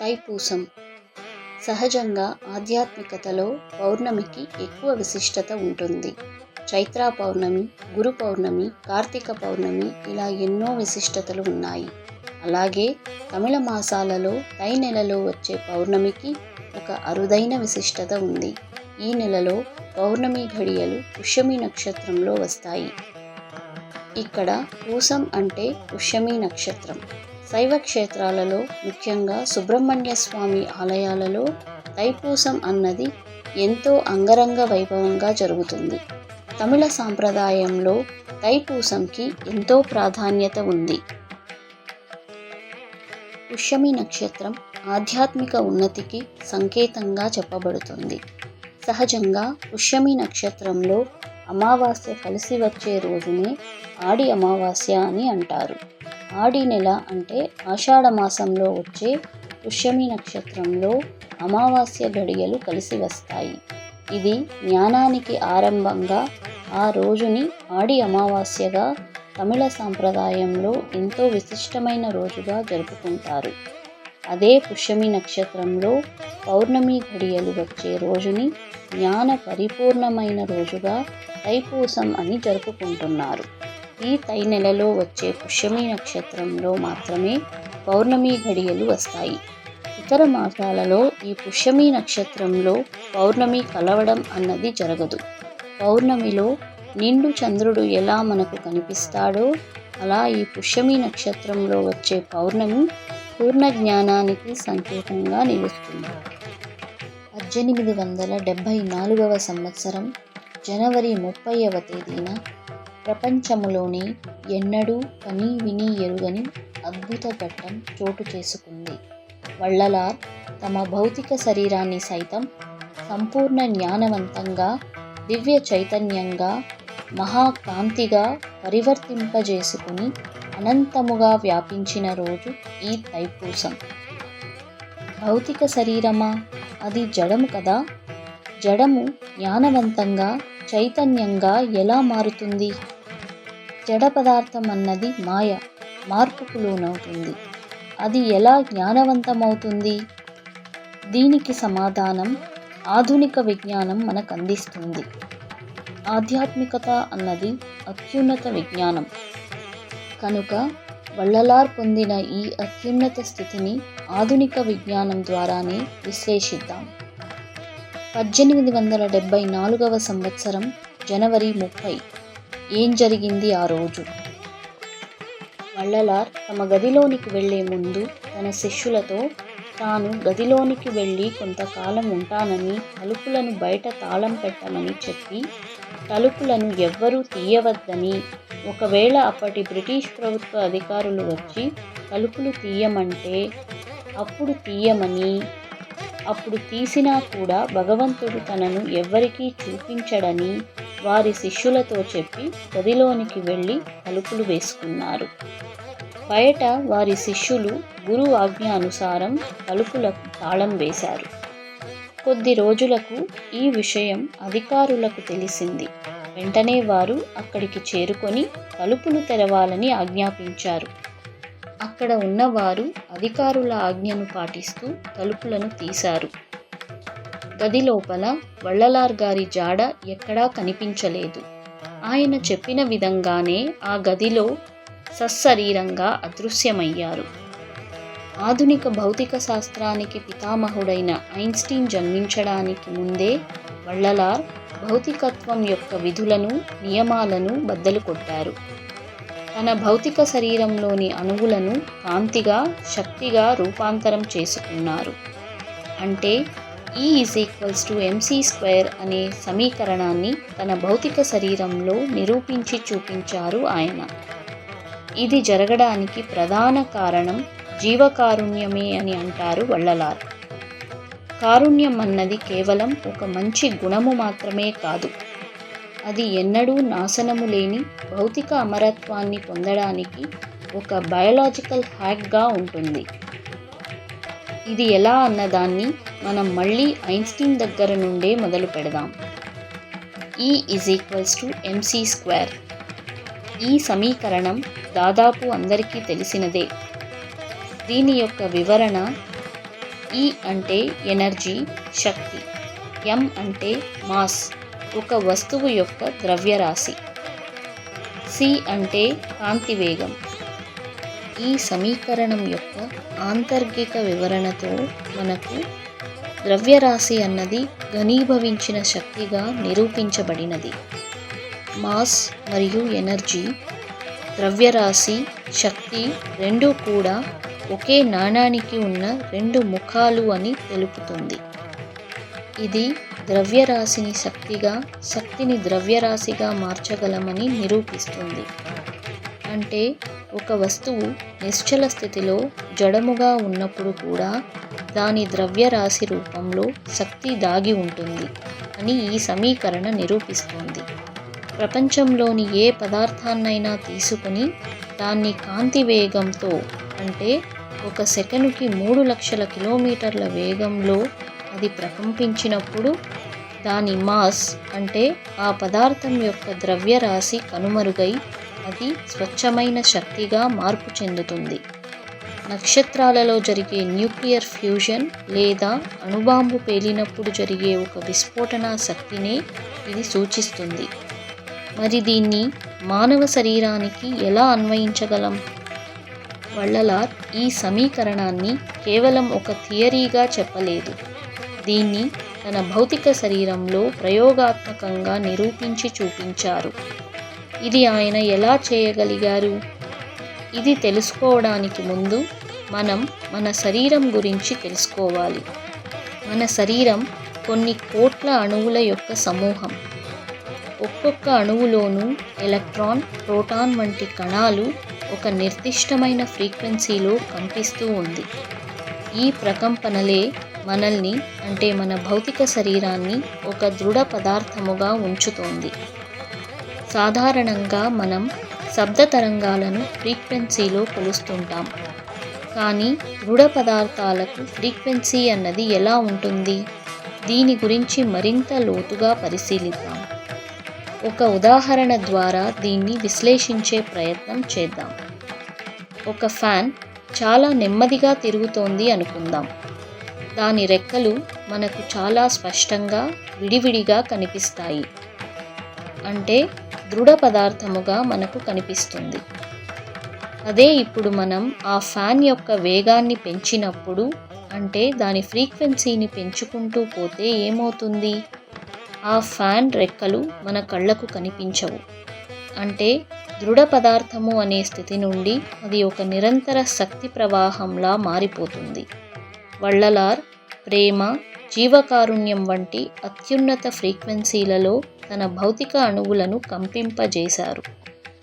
తైపూసం. సహజంగా ఆధ్యాత్మికతలో పౌర్ణమికి ఎక్కువ విశిష్టత ఉంటుంది. చైత్రా పౌర్ణమి గురు పౌర్ణమి కార్తీక పౌర్ణమి ఇలా ఎన్నో విశిష్టతలు ఉన్నాయి. అలాగే తమిళ మాసాలలో తై నెలలో వచ్చే పౌర్ణమికి ఒక అరుదైన విశిష్టత ఉంది. ఈ నెలలో పౌర్ణమి ఘడియలు పుష్యమి నక్షత్రంలో వస్తాయి. ఇక్కడ పూసం అంటే పుష్యమి నక్షత్రం. శైవ క్షేత్రాలలో ముఖ్యంగా సుబ్రహ్మణ్య స్వామి ఆలయాలలో తైపూసం అన్నది ఎంతో అంగరంగ వైభవంగా జరుగుతుంది. తమిళ సాంప్రదాయంలో తైపూసంకి ఎంతో ప్రాధాన్యత ఉంది. పుష్యమి నక్షత్రం ఆధ్యాత్మిక ఉన్నతికి సంకేతంగా చెప్పబడుతుంది. సహజంగా పుష్యమి నక్షత్రంలో అమావాస్య కలిసి వచ్చే రోజునే ఆడి అమావాస్య అని అంటారు. ఆడి నెల అంటే ఆషాఢ మాసంలో వచ్చే పుష్యమి నక్షత్రంలో అమావాస్య గడియలు కలిసి వస్తాయి. ఇది జ్ఞానానికి ఆరంభంగా ఆ రోజుని ఆడి అమావాస్యగా తమిళ సాంప్రదాయంలో ఎంతో విశిష్టమైన రోజుగా జరుపుకుంటారు. అదే పుష్యమి నక్షత్రంలో పౌర్ణమి ఘడియలు వచ్చే రోజుని జ్ఞాన పరిపూర్ణమైన రోజుగా తైపూసం అని జరుపుకుంటున్నారు. ఈ తై నెలలో వచ్చే పుష్యమి నక్షత్రంలో మాత్రమే పౌర్ణమి ఘడియలు వస్తాయి. ఇతర మాసాలలో ఈ పుష్యమి నక్షత్రంలో పౌర్ణమి కలవడం అన్నది జరగదు. పౌర్ణమిలో నిండు చంద్రుడు ఎలా మనకు కనిపిస్తాడో అలా ఈ పుష్యమి నక్షత్రంలో వచ్చే పౌర్ణమి పూర్ణ జ్ఞానానికి సంకేతంగా నిలుస్తుంది. పద్దెనిమిది వందల డెబ్భై నాలుగవ సంవత్సరం జనవరి ముప్పైవ తేదీన ప్రపంచములోనే ఎన్నడూ కని విని ఎరుగని అద్భుత ఘట్టం చోటు చేసుకుంది. వళ్ళలార్ తమ భౌతిక శరీరాన్ని సైతం సంపూర్ణ జ్ఞానవంతంగా దివ్య చైతన్యంగా మహాకాంతిగా పరివర్తింపజేసుకుని అనంతముగా వ్యాపించిన రోజు ఈ తైపూసం. భౌతిక శరీరమా? అది జడము కదా? జడము జ్ఞానవంతంగా చైతన్యంగా ఎలా మారుతుంది? జడ పదార్థం అన్నది మాయ మార్పుకు లోనవుతుంది అది ఎలా జ్ఞానవంతమవుతుంది? దీనికి సమాధానం ఆధునిక విజ్ఞానం మనకు అందిస్తుంది ఆధ్యాత్మికత అన్నది అత్యున్నత విజ్ఞానం. కనుక వళ్ళలార్ పొందిన ఈ అత్యున్నత స్థితిని ఆధునిక విజ్ఞానం ద్వారానే విశ్లేషిద్దాం. పద్దెనిమిది వందల డెబ్భై నాలుగవ సంవత్సరం జనవరి ముప్పై. ఏం జరిగింది ఆ రోజు? వల్లలార్ తమ గదిలోనికి వెళ్ళే ముందు తన శిష్యులతో తాను గదిలోనికి వెళ్ళి కొంతకాలం ఉంటానని తలుపులను బయట తాళం పెట్టమని చెప్పి తలుపులను ఎవ్వరూ తీయవద్దని. ఒకవేళ అప్పటి బ్రిటిష్ ప్రభుత్వ అధికారులు వచ్చి తలుపులు తీయమంటే అప్పుడు తీయమని అప్పుడు తీసినా కూడా భగవంతుడు తనను ఎవ్వరికీ చూపించడని వారి శిష్యులతో చెప్పి గదిలోనికి వెళ్ళి తలుపులు వేసుకున్నారు. బయట వారి శిష్యులు గురు ఆజ్ఞ అనుసారం తలుపులకు తాళం వేశారు. కొద్ది రోజులకు ఈ విషయం అధికారులకు తెలిసింది. వెంటనే వారు అక్కడికి చేరుకొని తలుపులు తెరవాలని ఆజ్ఞాపించారు. అక్కడ ఉన్నవారు అధికారుల ఆజ్ఞను పాటిస్తూ తలుపులను తీశారు. గది లోపల వళ్ళలార్ గారి జాడ ఎక్కడా కనిపించలేదు. ఆయన చెప్పిన విధంగానే ఆ గదిలో సశరీరంగా అదృశ్యమయ్యారు. ఆధునిక భౌతిక శాస్త్రానికి పితామహుడైన ఐన్స్టీన్ జన్మించడానికి ముందే వళ్ళలార్ భౌతికత్వం యొక్క విధులను నియమాలను బద్దలు కొట్టారు. తన భౌతిక శరీరంలోని అణువులను కాంతిగా శక్తిగా రూపాంతరం చేసుకున్నారు. అంటే E is equals to M C square అనే సమీకరణాన్ని తన భౌతిక శరీరంలో నిరూపించి చూపించారు ఆయన. ఇది జరగడానికి ప్రధాన కారణం జీవకారుణ్యమే అని అంటారు వళ్ళలారు కారుణ్యం అన్నది కేవలం ఒక మంచి గుణము మాత్రమే కాదు. అది ఎన్నడూ నాశనము లేని భౌతిక అమరత్వాన్ని పొందడానికి ఒక బయలాజికల్ హ్యాక్గా ఉంటుంది. ఇది ఎలా అన్నదాన్ని మనం మళ్ళీ ఐన్స్టీన్ దగ్గర నుండే మొదలు పెడదాం. E is equals to M C square ఈ సమీకరణం దాదాపు అందరికీ తెలిసినదే. దీని యొక్క వివరణ ఈ అంటే ఎనర్జీ శక్తి. ఎం అంటే మాస్ ఒక వస్తువు యొక్క ద్రవ్యరాశి. సి అంటే కాంతి వేగం. ఈ సమీకరణం యొక్క ఆంతర్గిక వివరణతో మనకు ద్రవ్యరాశి అన్నది ఘనీభవించిన శక్తిగా నిరూపించబడినది. మాస్ మరియు ఎనర్జీ ద్రవ్యరాశి శక్తి రెండూ కూడా ఒకే నాణానికి ఉన్న రెండు ముఖాలు అని తెలుపుతుంది. ఇది ద్రవ్యరాశిని శక్తిగా శక్తిని ద్రవ్యరాశిగా మార్చగలమని నిరూపిస్తుంది. అంటే ఒక వస్తువు నిశ్చల స్థితిలో జడముగా ఉన్నప్పుడు కూడా దాని ద్రవ్యరాశి రూపంలో శక్తి దాగి ఉంటుంది అని ఈ సమీకరణ నిరూపిస్తుంది. ప్రపంచంలోని ఏ పదార్థాన్నైనా తీసుకుని దాన్ని కాంతి వేగంతో అంటే ఒక సెకనుకి మూడు లక్షల కిలోమీటర్ల వేగంలో అది ప్రకంపించినప్పుడు దాని మాస్ అంటే ఆ పదార్థం యొక్క ద్రవ్యరాశి కనుమరుగై అది స్వచ్ఛమైన శక్తిగా మార్పు చెందుతుంది. నక్షత్రాలలో జరిగే న్యూక్లియర్ ఫ్యూజన్ లేదా అణుబాంబు పేలినప్పుడు జరిగే ఒక విస్ఫోటన శక్తినే ఇది సూచిస్తుంది. మరి దీన్ని మానవ శరీరానికి ఎలా అన్వయించగలం? వళ్ళలార్ ఈ సమీకరణాన్ని కేవలం ఒక థియరీగా చెప్పలేదు. దీన్ని తన భౌతిక శరీరంలో ప్రయోగాత్మకంగా నిరూపించి చూపించారు. ఇది ఆయన ఎలా చేయగలిగారు? ఇది తెలుసుకోవడానికి ముందు మనం మన శరీరం గురించి తెలుసుకోవాలి. మన శరీరం కొన్ని కోట్ల అణువుల యొక్క సమూహం. ఒక్కొక్క అణువులోనూ ఎలక్ట్రాన్ ప్రోటాన్ వంటి కణాలు ఒక నిర్దిష్టమైన ఫ్రీక్వెన్సీలో కంపిస్తూ ఉంది. ఈ ప్రకంపనలే మనల్ని అంటే మన భౌతిక శరీరాన్ని ఒక దృఢ పదార్థముగా ఉంచుతోంది. సాధారణంగా మనం శబ్ద తరంగాలను ఫ్రీక్వెన్సీలో కొలుస్తుంటాం. కానీ దృఢ పదార్థాలకు ఫ్రీక్వెన్సీ అన్నది ఎలా ఉంటుంది? దీని గురించి మరింత లోతుగా పరిశీలిద్దాం. ఒక ఉదాహరణ ద్వారా దీన్ని విశ్లేషించే ప్రయత్నం చేద్దాం. ఒక ఫ్యాన్ చాలా నెమ్మదిగా తిరుగుతోంది అనుకుందాం. దాని రెక్కలు మనకు చాలా స్పష్టంగా విడివిడిగా కనిపిస్తాయి. అంటే దృఢ పదార్థముగా మనకు కనిపిస్తుంది. అదే ఇప్పుడు మనం ఆ ఫ్యాన్ యొక్క వేగాన్ని పెంచినప్పుడు అంటే దాని ఫ్రీక్వెన్సీని పెంచుకుంటూ పోతే ఏమవుతుంది? ఆ ఫ్యాన్ రెక్కలు మన కళ్ళకు కనిపించవు. అంటే దృఢ పదార్థము అనే స్థితి నుండి అది ఒక నిరంతర శక్తి ప్రవాహంలా మారిపోతుంది. వళ్ళలార్ ప్రేమ జీవకారుణ్యం వంటి అత్యున్నత ఫ్రీక్వెన్సీలలో తన భౌతిక అణువులను కంపింపజేశారు.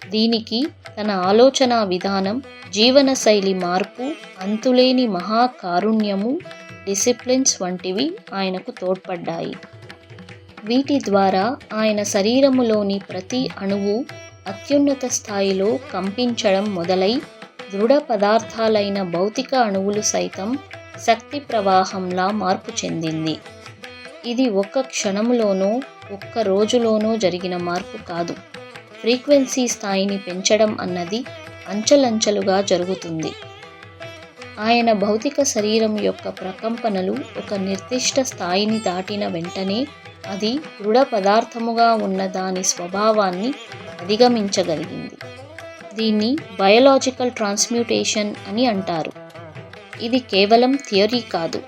దీనికి తన ఆలోచన విధానం జీవనశైలి మార్పు అంతులేని మహాకారుణ్యము డిసిప్లిన్స్ వంటివి ఆయనకు తోడ్పడ్డాయి. వీటి ద్వారా ఆయన శరీరములోని ప్రతి అణువు అత్యున్నత స్థాయిలో కంపించడం మొదలై దృఢ పదార్థాలైన భౌతిక అణువులు సైతం శక్తి ప్రవాహంలా మార్పు చెందింది. ఇది ఒక్క క్షణంలోనో ఒక్క రోజులోనో జరిగిన మార్పు కాదు. ఫ్రీక్వెన్సీ స్థాయిని పెంచడం అన్నది అంచెలంచెలుగా జరుగుతుంది. ఆయన భౌతిక శరీరం యొక్క ప్రకంపనలు ఒక నిర్దిష్ట స్థాయిని దాటిన వెంటనే అది దృఢ పదార్థముగా ఉన్న దాని స్వభావాన్ని అధిగమించగలిగింది. దీన్ని బయలాజికల్ ట్రాన్స్మ్యూటేషన్ అని అంటారు. ఇది కేవలం థియరీ కాదు.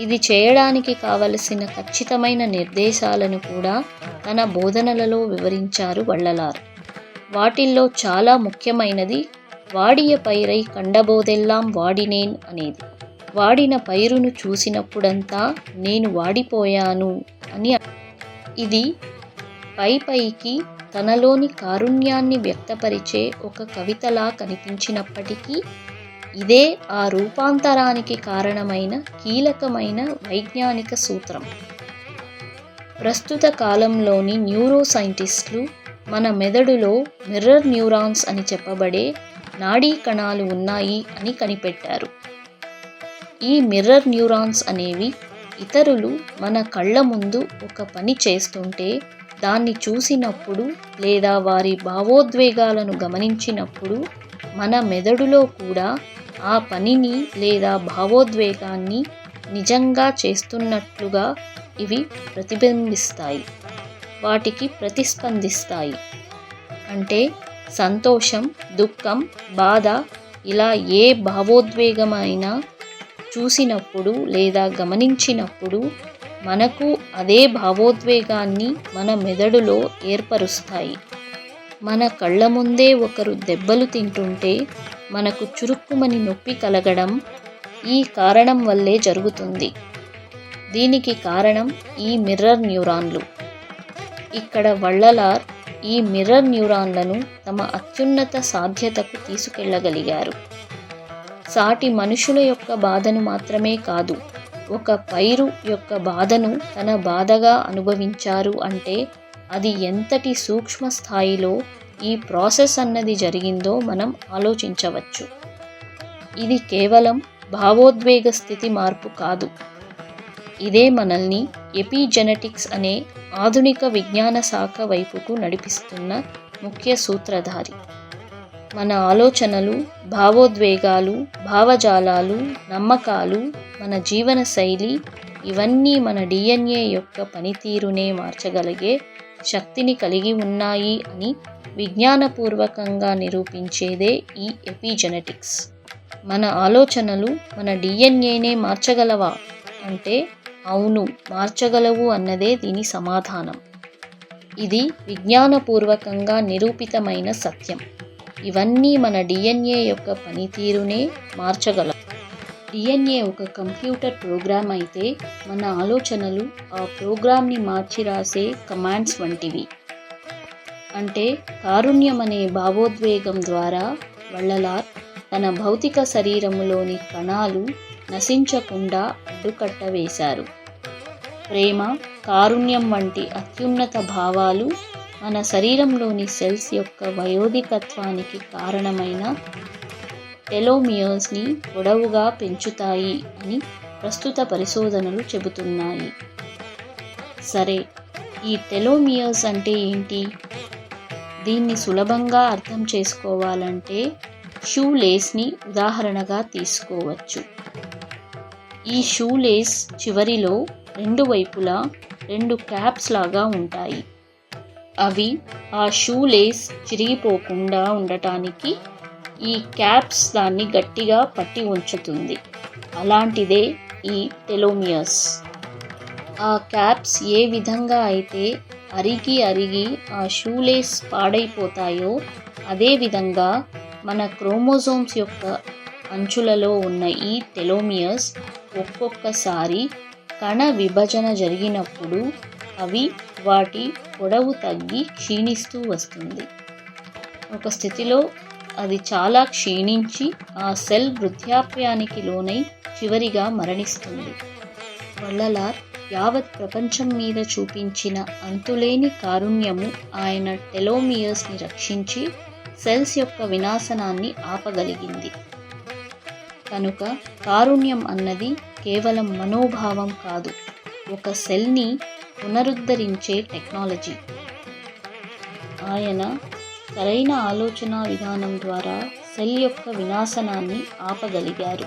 ఇది చేయడానికి కావలసిన ఖచ్చితమైన నిర్దేశాలను కూడా తన బోధనలలో వివరించారు వళ్ళలారు. వాటిల్లో చాలా ముఖ్యమైనది వాడియ పైరై కండబోదెల్లాం వాడినేన్ అనేది. వాడిన పైరును చూసినప్పుడంతా నేను వాడిపోయాను అని ఇది పై పైకి తనలోని కారుణ్యాన్ని వ్యక్తపరిచే ఒక కవితలా కనిపించినప్పటికీ ఇదే ఆ రూపాంతరానికి కారణమైన కీలకమైన వైజ్ఞానిక సూత్రం. ప్రస్తుత కాలంలోని న్యూరో సైంటిస్టులు మన మెదడులో మిర్రర్ న్యూరాన్స్ అని చెప్పబడే నాడీ కణాలు ఉన్నాయి అని కనిపెట్టారు. ఈ మిర్రర్ న్యూరాన్స్ అనేవి ఇతరులు మన కళ్ళ ముందు ఒక పని చేస్తుంటే దాన్ని చూసినప్పుడు లేదా వారి భావోద్వేగాలను గమనించినప్పుడు మన మెదడులో కూడా ఆ పనిని లేదా భావోద్వేగాన్ని నిజంగా చేస్తున్నట్లుగా ఇవి ప్రతిబింబిస్తాయి. వాటికి ప్రతిస్పందిస్తాయి. అంటే సంతోషం దుఃఖం బాధ ఇలా ఏ భావోద్వేగమైనా చూసినప్పుడు లేదా గమనించినప్పుడు మనకు అదే భావోద్వేగాన్ని మన మెదడులో ఏర్పరుస్తాయి. మన కళ్ళ ముందే ఒకరు దెబ్బలు తింటుంటే మనకు చురుక్కుమని నొప్పి కలగడం ఈ కారణం వల్లే జరుగుతుంది. దీనికి కారణం ఈ మిర్రర్ న్యూరాన్లు. ఇక్కడ వళ్ళలార్ ఈ మిర్రర్ న్యూరాన్లను తమ అత్యున్నత సాధ్యతకు తీసుకెళ్ళగలిగారు. సాటి మనుషుల యొక్క బాధను మాత్రమే కాదు ఒక పైరు యొక్క బాధను తన బాధగా అనుభవించారు అంటే అది ఎంతటి సూక్ష్మ స్థాయిలో ఈ ప్రాసెస్ అన్నది జరిగిందో మనం ఆలోచించవచ్చు. ఇది కేవలం భావోద్వేగ స్థితి మార్పు కాదు. ఇదే మనల్ని ఎపిజెనెటిక్స్ అనే ఆధునిక విజ్ఞాన శాఖ వైపుకు నడిపిస్తున్న ముఖ్య సూత్రధారి. మన ఆలోచనలు భావోద్వేగాలు భావజాలాలు నమ్మకాలు మన జీవన శైలి ఇవన్నీ మన డిఎన్ఏ యొక్క పనితీరునే మార్చగలిగే శక్తిని కలిగి ఉన్నాయి అని విజ్ఞానపూర్వకంగా నిరూపించేదే ఈ ఎపిజెనెటిక్స్. మన ఆలోచనలు మన డిఎన్ఏనే మార్చగలవా? అంటే అవును మార్చగలవు అన్నదే దీని సమాధానం. ఇది విజ్ఞానపూర్వకంగా నిరూపితమైన సత్యం. ఇవన్నీ మన డిఎన్ఏ యొక్క పనితీరునే మార్చగలం డిఎన్ఏ ఒక కంప్యూటర్ ప్రోగ్రామ్ అయితే మన ఆలోచనలు ఆ ప్రోగ్రామ్ని మార్చి రాసే కమాండ్స్ వంటివి. అంటే కారుణ్యం అనే భావోద్వేగం ద్వారా వళ్ళలార్ తన భౌతిక శరీరములోని కణాలు నశించకుండా అడ్డుకట్ట వేశారు ప్రేమ కారుణ్యం వంటి అత్యున్నత భావాలు మన శరీరంలోని సెల్స్ యొక్క వయోధికత్వానికి కారణమైన టెలోమియర్స్ని పొడవుగా పెంచుతాయి అని ప్రస్తుత పరిశోధనలు చెబుతున్నాయి. సరే ఈ టెలోమియర్స్ అంటే ఏంటి? దీన్ని సులభంగా అర్థం చేసుకోవాలంటే షూ లేస్ని ఉదాహరణగా తీసుకోవచ్చు. ఈ షూ లేస్ చివరిలో రెండు వైపులా రెండు క్యాప్స్ లాగా ఉంటాయి. అవి ఆ షూ లేస్ చిరిగిపోకుండా ఉండటానికి ఈ క్యాప్స్ దాన్ని గట్టిగా పట్టి ఉంచుతుంది. అలాంటిదే ఈ టెలోమియస్. ఆ క్యాప్స్ ఏ విధంగా అయితే అరిగి అరిగి ఆ షూలేస్ పాడైపోతాయో అదేవిధంగా మన క్రోమోజోమ్స్ యొక్క అంచులలో ఉన్న ఈ టెలోమియస్ ఒక్కొక్కసారి కణ విభజన జరిగినప్పుడు అవి వాటి పొడవు తగ్గి క్షీణిస్తూ వస్తుంది. ఒక స్థితిలో అది చాలా క్షీణించి ఆ సెల్ వృద్ధాప్యానికి లోనై చివరిగా మరణిస్తుంది. వల్లలార్ యావత్ ప్రపంచం మీద చూపించిన అంతులేని కారుణ్యము ఆయన టెలోమియర్స్ని రక్షించి సెల్స్ యొక్క వినాశనాన్ని ఆపగలిగింది. కనుక కారుణ్యం అన్నది కేవలం మనోభావం కాదు ఒక సెల్ని పునరుద్ధరించే టెక్నాలజీ. ఆయన సరైన ఆలోచన విధానం ద్వారా సెల్ యొక్క వినాశనాన్ని ఆపగలిగారు.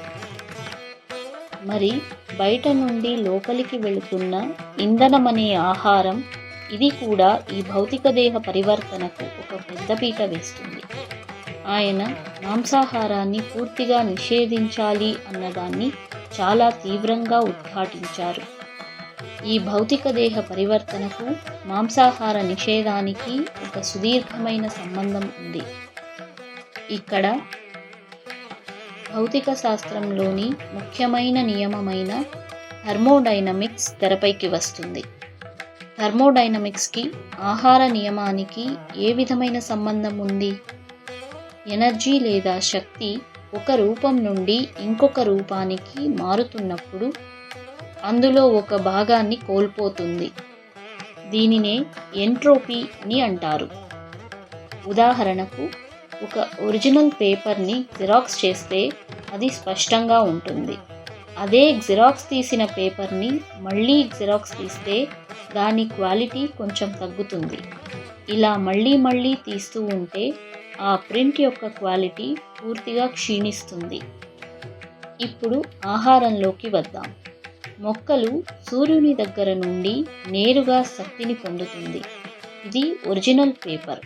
మరి బయట నుండి లోపలికి వెళుతున్న ఇంధనమనే ఆహారం ఇది కూడా ఈ భౌతిక దేహ పరివర్తనకు ఒక పెద్దపీట వేస్తుంది. ఆయన మాంసాహారాన్ని పూర్తిగా నిషేధించాలి అన్నదాన్ని చాలా తీవ్రంగా ఉద్ఘాటించారు. ఈ భౌతిక దేహ పరివర్తనకు మాంసాహార నిషేధానికి ఒక సుదీర్ఘమైన సంబంధం ఉంది. ఇక్కడ భౌతిక శాస్త్రంలోని ముఖ్యమైన నియమమైన థర్మోడైనమిక్స్ తెరపైకి వస్తుంది. థర్మోడైనమిక్స్కి ఆహార నియమానికి ఏ విధమైన సంబంధం ఉంది? ఎనర్జీ లేదా శక్తి ఒక రూపం నుండి ఇంకొక రూపానికి మారుతున్నప్పుడు అందులో ఒక భాగాన్ని కోల్పోతుంది. దీనినే ఎంట్రోపీ అని అంటారు. ఉదాహరణకు ఒక ఒరిజినల్ పేపర్ని జిరాక్స్ చేస్తే అది స్పష్టంగా ఉంటుంది. అదే జిరాక్స్ తీసిన పేపర్ని మళ్ళీ జిరాక్స్ తీస్తే దాని క్వాలిటీ కొంచెం తగ్గుతుంది. ఇలా మళ్ళీ మళ్ళీ తీస్తూ ఉంటే ఆ ప్రింట్ యొక్క క్వాలిటీ పూర్తిగా క్షీణిస్తుంది. ఇప్పుడు ఆహారంలోకి వద్దాం. మొక్కలు సూర్యుని దగ్గర నుండి నేరుగా శక్తిని పొందుతుంది. ఇది ఒరిజినల్ పేపర్.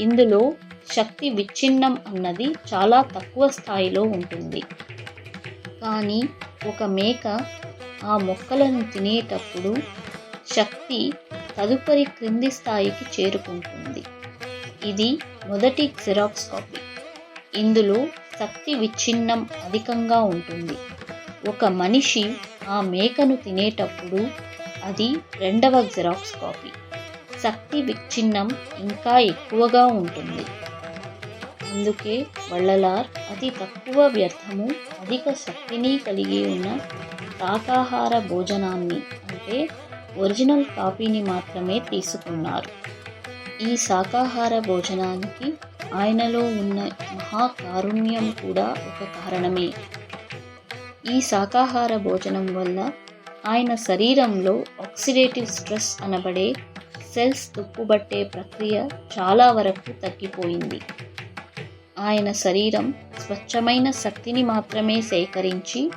ఇందులో శక్తి విచ్ఛిన్నం అన్నది చాలా తక్కువ స్థాయిలో ఉంటుంది. కానీ ఒక మేక ఆ మొక్కలను తినేటప్పుడు శక్తి తదుపరి క్రింది స్థాయికి చేరుకుంటుంది. ఇది మొదటి జిరాక్స్ కాపీ ఇందులో శక్తి విచ్ఛిన్నం అధికంగా ఉంటుంది. ఒక మనిషి ఆ మేకను తినేటప్పుడు అది రెండవ జిరాక్స్ కాపీ. శక్తి విచ్ఛిన్నం ఇంకా ఎక్కువగా ఉంటుంది. అందుకే వళ్ళలార్ అతి తక్కువ వ్యర్థము అధిక శక్తిని కలిగి ఉన్న శాకాహార భోజనాన్ని అంటే ఒరిజినల్ కాపీని మాత్రమే తీసుకున్నారు. ఈ శాకాహార భోజనానికి ఆయనలో ఉన్న మహాకారుణ్యం కూడా ఒక కారణమే. ఈ శాకాహార భోజనం వల్ల ఆయన శరీరంలో ఆక్సిడేటివ్ స్ట్రెస్ అనబడే సెల్స్ తుప్పుబట్టే ప్రక్రియ చాలా వరకు తగ్గిపోయింది. ఆయన శరీరం స్వచ్ఛమైన శక్తిని మాత్రమే సేకరించి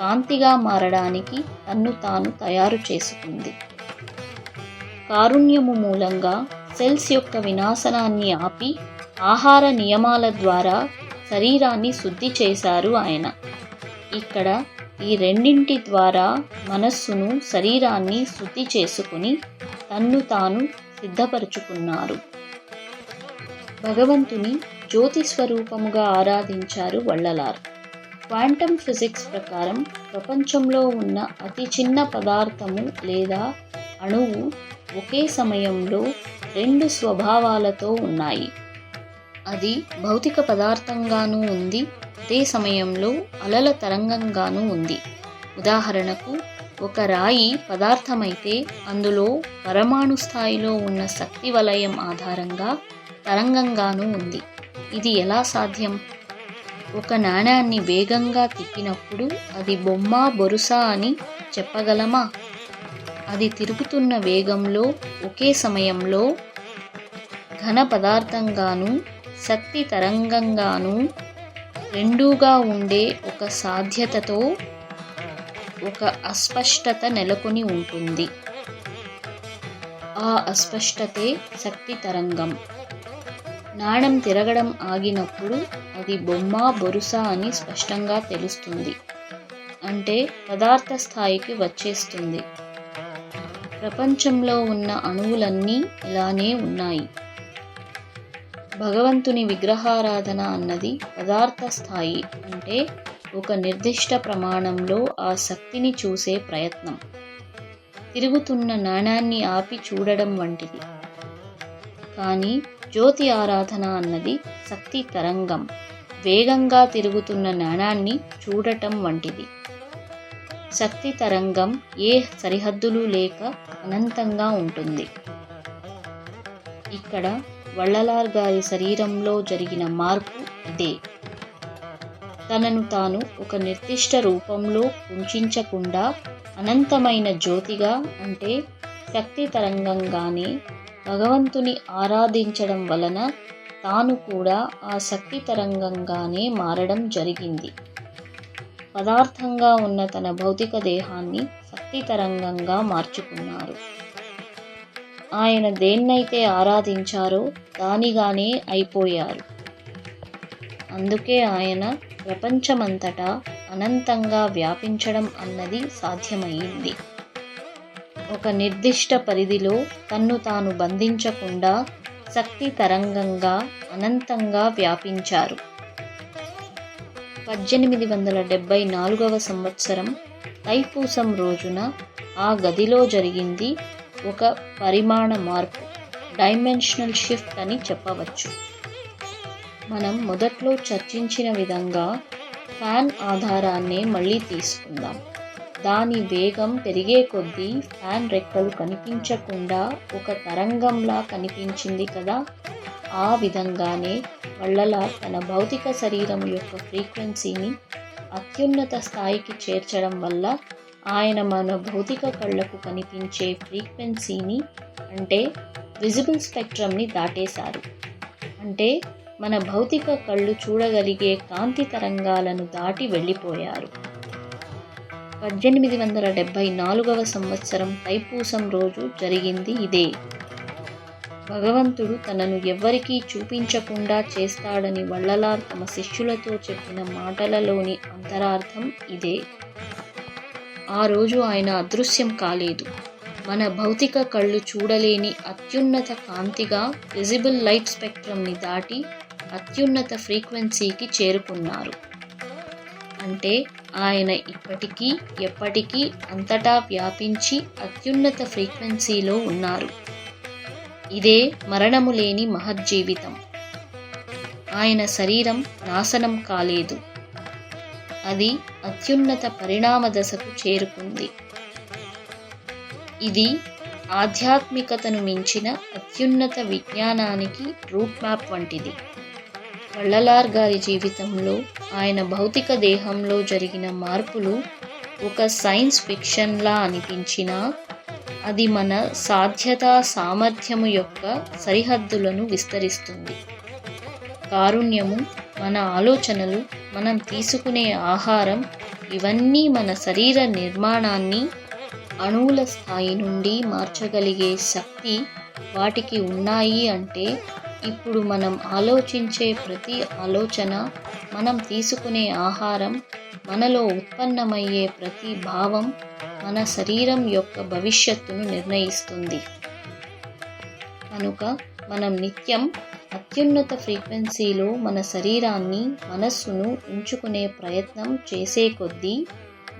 కాంతిగా మారడానికి తన్ను తాను తయారు చేసుకుంది. కారుణ్యము మూలంగా సెల్స్ యొక్క వినాశనాన్ని ఆపి ఆహార నియమాల ద్వారా శరీరాన్ని శుద్ధి చేశారు ఆయన. ఇక్కడ ఈ రెండింటి ద్వారా మనస్సును శరీరాన్ని శుద్ధి చేసుకుని తన్ను తాను సిద్ధపరుచుకున్నారు. భగవంతుని జ్యోతి స్వరూపముగా ఆరాధించారు వள்ளలార్ క్వాంటమ్ ఫిజిక్స్ ప్రకారం ప్రపంచంలో ఉన్న అతి చిన్న పదార్థము లేదా అణువు ఒకే సమయంలో రెండు స్వభావాలతో ఉన్నాయి. అది భౌతిక పదార్థంగానూ ఉంది అదే సమయంలో అలల తరంగంగానూ ఉంది. ఉదాహరణకు ఒక రాయి పదార్థమైతే అందులో పరమాణు స్థాయిలో ఉన్న శక్తి వలయం ఆధారంగా తరంగంగానూ ఉంది. ఇది ఎలా సాధ్యం? ఒక నాణాన్ని వేగంగా తిప్పినప్పుడు అది బొమ్మ బొరుసా అని చెప్పగలమా? అది తిరుగుతున్న వేగంలో ఒకే సమయంలో ఘన పదార్థంగాను శక్తి తరంగంగాను రెండూగా ఉండే ఒక సాధ్యతతో ఒక అస్పష్టత నెలకొని ఉంటుంది. ఆ అస్పష్టతే శక్తి తరంగం. నాణం తిరగడం ఆగినప్పుడు అది బొమ్మ బొరుస అని స్పష్టంగా తెలుస్తుంది. అంటే పదార్థ స్థాయికి వచ్చేస్తుంది. ప్రపంచంలో ఉన్న అణువులన్నీ ఇలానే ఉన్నాయి. భగవంతుని విగ్రహారాధన అన్నది పదార్థ స్థాయి అంటే ఒక నిర్దిష్ట ప్రమాణంలో ఆ శక్తిని చూసే ప్రయత్నం. తిరుగుతున్న నాణాన్ని ఆపి చూడడం వంటిది. కానీ జ్యోతి ఆరాధన అన్నది శక్తి తరంగం. వేగంగా తిరుగుతున్న నాణాన్ని చూడటం వంటిది. శక్తి తరంగం ఏ సరిహద్దులు లేక అనంతంగా ఉంటుంది. ఇక్కడ వళ్ళలార్ గారి శరీరంలో జరిగిన మార్పు ఇదే. తనను తాను ఒక నిర్దిష్ట రూపంలో కుంచకుండా అనంతమైన జ్యోతిగా అంటే శక్తి తరంగంగానే భగవంతుని ఆరాధించడం వలన తాను కూడా ఆ శక్తి తరంగంగానే మారడం జరిగింది. పదార్థంగా ఉన్న తన భౌతిక దేహాన్ని శక్తి తరంగంగా మార్చుకున్నారు. ఆయన దేన్నైతే ఆరాధించారో దానిగానే అయిపోయారు. అందుకే ఆయన ప్రపంచమంతటా అనంతంగా వ్యాపించడం అన్నది సాధ్యమయ్యింది ఒక నిర్దిష్ట పరిధిలో తన్ను తాను బంధించకుండా శక్తి తరంగంగా అనంతంగా వ్యాపించారు. పద్దెనిమిది వందల డెబ్భై నాలుగవ సంవత్సరం తైపూసం రోజున ఆ గదిలో జరిగింది ఒక పరిమాణ మార్పు డైమెన్షనల్ షిఫ్ట్ అని చెప్పవచ్చు. మనం మొదట్లో చర్చించిన విధంగా ఫ్యాన్ ఆధారాన్నే మళ్ళీ తీసుకుందాం. దాని వేగం పెరిగే కొద్దీ ఫ్యాన్ రెక్కలు కనిపించకుండా ఒక తరంగంలా కనిపించింది కదా? ఆ విధంగానే వళ్ళలా తన భౌతిక శరీరం యొక్క ఫ్రీక్వెన్సీని అత్యున్నత స్థాయికి చేర్చడం వల్ల ఆయన మన భౌతిక కళ్ళకు కనిపించే ఫ్రీక్వెన్సీని అంటే విజిబుల్ స్పెక్ట్రమ్ని దాటేశారు. అంటే మన భౌతిక కళ్ళు చూడగలిగే కాంతి తరంగాలను దాటి వెళ్ళిపోయారు. పద్దెనిమిది వందల డెబ్భై నాలుగవ సంవత్సరం తైపూసం రోజు జరిగింది ఇదే. భగవంతుడు తనను ఎవ్వరికీ చూపించకుండా చేస్తాడని వల్లలార్ తమ శిష్యులతో చెప్పిన మాటలలోని అంతరార్థం ఇదే. ఆ రోజు ఆయన అదృశ్యం కాలేదు. మన భౌతిక కళ్ళు చూడలేని అత్యున్నత కాంతిగా విజిబుల్ లైట్ స్పెక్ట్రమ్ని దాటి అత్యున్నత ఫ్రీక్వెన్సీకి చేరుకున్నారు. అంటే ఆయన ఇప్పటికీ ఎప్పటికీ అంతటా వ్యాపించి అత్యున్నత ఫ్రీక్వెన్సీలో ఉన్నారు. ఇదే మరణము లేని మహజ్జీవితం. ఆయన శరీరం నాశనం కాలేదు. అది అత్యున్నత పరిణామ దశకు చేరుకుంది. ఇది ఆధ్యాత్మికతను మించిన అత్యున్నత విజ్ఞానానికి రూట్ మ్యాప్ వంటిది. వள்ளలార్ గారి జీవితంలో ఆయన భౌతిక దేహంలో జరిగిన మార్పులు ఒక సైన్స్ ఫిక్షన్లా అనిపించినా అది మన సాధ్యత సామర్థ్యము యొక్క సరిహద్దులను విస్తరిస్తుంది. కారుణ్యము మన ఆలోచనలు మనం తీసుకునే ఆహారం ఇవన్నీ మన శరీర నిర్మాణాన్ని అణువుల స్థాయి నుండి మార్చగలిగే శక్తి వాటికి ఉన్నాయి అంటే ఇప్పుడు మనం ఆలోచించే ప్రతి ఆలోచన మనం తీసుకునే ఆహారం మనలో ఉత్పన్నమయ్యే ప్రతి భావం మన శరీరం యొక్క భవిష్యత్తును నిర్ణయిస్తుంది. కనుక మనం నిత్యం అత్యున్నత ఫ్రీక్వెన్సీలో మన శరీరాన్ని మనస్సును ఉంచుకునే ప్రయత్నం చేసే కొద్దీ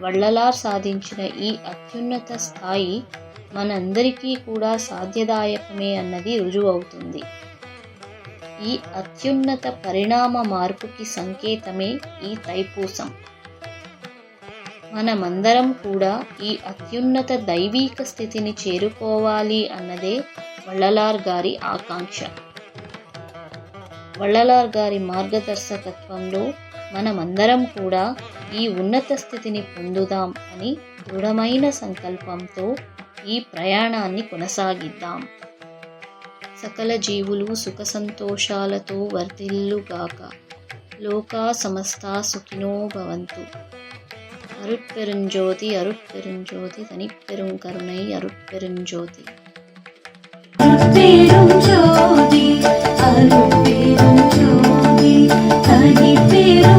వళ్ళలార్ సాధించిన ఈ అత్యున్నత స్థాయి మనందరికీ కూడా సాధ్యదాయకమే అన్నది రుజువు అవుతుంది ఈ అత్యున్నత పరిణామ మార్పుకి సంకేతమే ఈ తైపూసం. మనమందరం కూడా ఈ అత్యున్నత దైవీక స్థితిని చేరుకోవాలి అన్నదే వళ్ళలార్ గారి ఆకాంక్ష. వள்ளలార్ గారి మార్గదర్శకత్వంలో మనమందరం కూడా ఈ ఉన్నత స్థితిని పొందుదాం అని దృఢమైన సంకల్పంతో ఈ ప్రయాణాన్ని కొనసాగిద్దాం. సకల జీవులు సుఖ సంతోషాలతో వర్ధిల్లుగాక. లోకా సమస్త సుఖినో భవంతు. అరుట్పెరుంజ్యోతి అరుట్పెరుంజ్యోతి తనిప్పెరుంకరుణై అరుట్పెరుంజ్యోతి తను పేరు తని పేరు